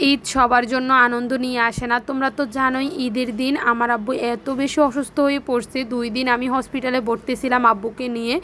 ঈদ সবার জন্য আনন্দ নিয়ে আসে না। তোমরা তো জানোই ঈদের দিন আমার আব্বু এত বেশি অসুস্থ হয়ে পড়ছে। দুই দিন আমি হসপিটালে ভর্তি ছিলাম আব্বুকে নিয়ে।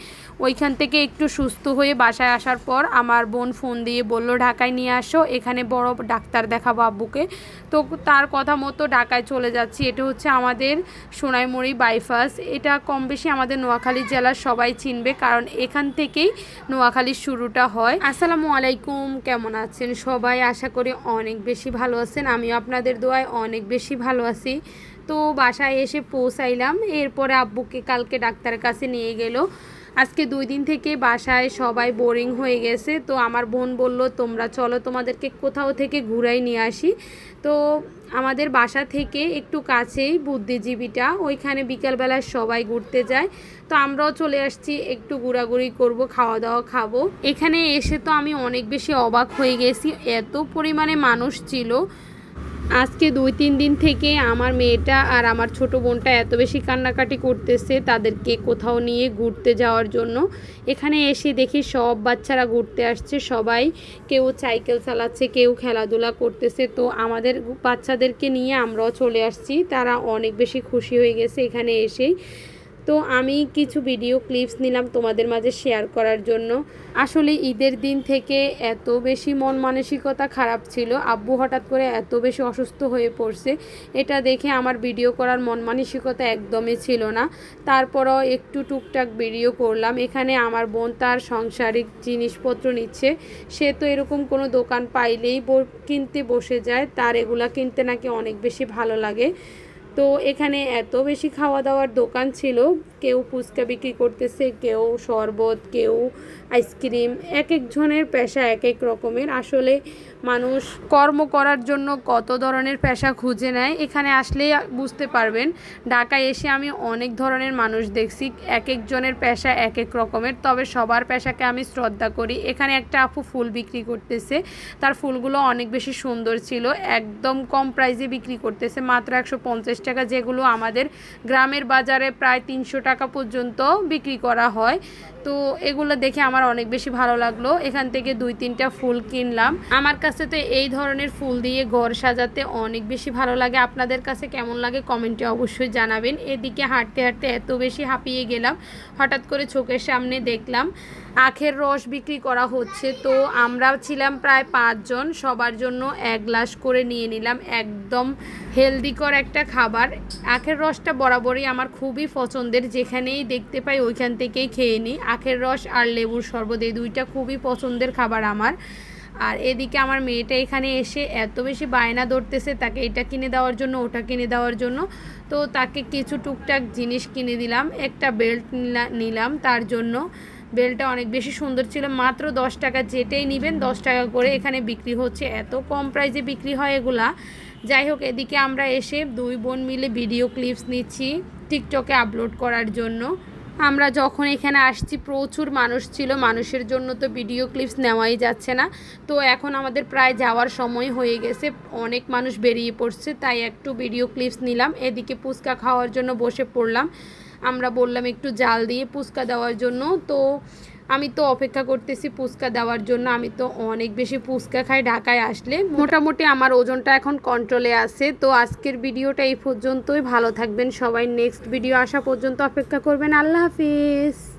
ওইখান থেকে একটু সুস্থ হয়ে বাসায় আসার পর আমার বোন ফোন দিয়ে বলল, ঢাকায় নিয়ে আসো, এখানে বড় ডাক্তার দেখাবো আব্বুকে। তো তার কথা মতো ঢাকায় চলে যাচ্ছি। এটা হচ্ছে আমাদের সোনাইমুড়ি বাইপাস এটা কম বেশি আমাদের নোয়াখালী জেলার সবাই চিনবে কারণ এখান থেকেই নোয়াখালীর শুরুটা হয়। আসসালামু আলাইকুম, কেমন আছেন সবাই? আশা করি অনেক বেশি ভালো আছেন, আমিও আপনাদের দোয়ায় অনেক বেশি ভালো আছি। তো বাসায় এসে পৌঁছাইলাম, এরপরে আব্বুকে কালকে ডাক্তারের কাছে নিয়ে গেল। আজকে দুই দিন থেকে বাসায় সবাই বোরিং হয়ে গেছে, তো আমার বোন বলল, তোমরা চলো, তোমাদেরকে কোথাও থেকে ঘুরাই নিয়ে আসি। তো আমাদের বাসা থেকে একটু কাছেই বুদ্ধিজীবীটা, ওইখানে বিকালবেলায় সবাই ঘুরতে যায়। তো আমরাও চলে আসছি, একটু ঘোরাঘুরি করব খাওয়া দাওয়া খাব। এখানে এসে তো আমি অনেক বেশি অবাক হয়ে গেছি, এত পরিমাণে মানুষ ছিল। আজকে দুই, তিন দিন থেকে আমার মেয়েটা আর আমার ছোট বোনটা এত বেশি কান্নাকাটি করতেছে তাদেরকে কোথাও নিয়ে ঘুরতে যাওয়ার জন্য। এখানে এসে দেখি সব বাচ্চারা ঘুরতে আসছে, সবাই কেউ সাইকেল চালাচ্ছে, কেউ খেলাধুলা করতেছে। তো আমাদের বাচ্চাদেরকে নিয়ে আমরাও চলে আসছি, তারা অনেক বেশি খুশি হয়ে গেছে এখানে এসেই। তো আমি কিছু ভিডিও ক্লিপস নিলাম তোমাদের মাঝে শেয়ার করার জন্য। আসলে ঈদের দিন থেকে এত বেশি মন মানসিকতা খারাপ ছিল। আব্বু হঠাৎ করে এত বেশি অসুস্থ হয়ে পড়ছে। এটা দেখে আমার ভিডিও করার মন মানসিকতা একদমই ছিল না। তারপরও একটু টুকটাক ভিডিও করলাম। এখানে আমার বোন তার সাংসারিক জিনিসপত্র নিচ্ছে। সে তো এরকম কোনো দোকান পাইলেই কিনতে বসে যায়। তার এগুলা কিনতে নাকি অনেক বেশি ভালো লাগে। তো এখানে এত বেশি খাওয়া দাওয়ার দোকান ছিল কেউ ফুচকা বিক্রি করতেছে, কেউ শরবত, কেউ আইসক্রিম এক একজনের পেশা এক এক রকমের। আসলে মানুষ কর্ম করার জন্য কত ধরনের পেশা খুঁজে নেয়, এখানে আসলেই বুঝতে পারবেন। ঢাকায় এসে আমি অনেক ধরনের মানুষ দেখছি এক একজনের পেশা এক এক রকমের, তবে সবার পেশাকে আমি শ্রদ্ধা করি। এখানে একটা আপু ফুল বিক্রি করতেছে, তার ফুলগুলো অনেক বেশি সুন্দর ছিল, একদম কম প্রাইসে বিক্রি করতেছে, মাত্র একশো পঞ্চাশ টাকা, যেগুলো আমাদের গ্রামের বাজারে প্রায় তিনশো টাকা পর্যন্ত বিক্রি করা হয়। তো এগুলো দেখে আমার অনেক বেশি ভালো লাগল। এখান থেকে দুই, তিনটা ফুল কিনলাম। আমার কাছে তো এই ধরনের ফুল দিয়ে ঘর সাজাতে অনেক বেশি ভালো লাগে। আপনাদের কাছে কেমন লাগে কমেন্টে অবশ্যই জানাবেন। এদিকে হাঁটতে হাঁটতে এত বেশি হাঁপিয়ে গেলাম। হঠাৎ করে চোখের সামনে দেখলাম, আখের রস বিক্রি করা হচ্ছে। তো আমরা ছিলাম প্রায় পাঁচজন। সবার জন্য এক গ্লাস করে নিয়ে নিলাম। একদম হেলদিকর একটা খাবার। আখের রসটা বরাবরই আমার খুবই পছন্দের। যেখানেই দেখতে পাই ওইখান থেকেই খেয়ে নিই। আখের রস আর লেবুর শরবত, এই দুইটা খুবই পছন্দের খাবার আমার। আর এদিকে আমার মেয়েটা এখানে এসে এত বেশি বায়না ধরতেছে তাকে এটা কিনে দেওয়ার জন্য, ওটা কিনে দেওয়ার জন্য। তো তাকে কিছু টুকটাক জিনিস কিনে দিলাম, একটা বেল্ট নিলাম তার জন্য। বেলটা অনেক বেশি সুন্দর ছিল, মাত্র দশ টাকা যেটাই নেবেন দশ টাকা করে এখানে বিক্রি হচ্ছে। এত কম প্রাইসে বিক্রি হয় এগুলা। যাই হোক, এদিকে আমরা এসে দুই বোন মিলে ভিডিও ক্লিপস নিচ্ছি, টিকটকে আপলোড করার জন্য। আমরা যখন এখানে আসছি, প্রচুর মানুষ ছিল, মানুষের জন্য তো ভিডিও ক্লিপস নেওয়াই যাচ্ছে না। তো এখন আমাদের প্রায় যাওয়ার সময় হয়ে গেছে, অনেক মানুষ বেরিয়ে পড়ছে, তাই একটু ভিডিও ক্লিপস নিলাম। এদিকে ফুচকা খাওয়ার জন্য বসে পড়লাম। আমরা বললাম একটু জাল দিয়ে পুচকা দেওয়ার জন্য। তো আমি তো অপেক্ষা করতেছি ফুচকা দেওয়ার জন্য। আমি তো অনেক বেশি ফুচকা খাই ঢাকায় আসলে। মোটামুটি আমার ওজনটা এখন কন্ট্রোলে আছে। তো আজকের ভিডিওটা এই পর্যন্তই। ভালো থাকবেন সবাই। নেক্সট ভিডিও আসা পর্যন্ত অপেক্ষা করবেন। আল্লাহ হাফিজ।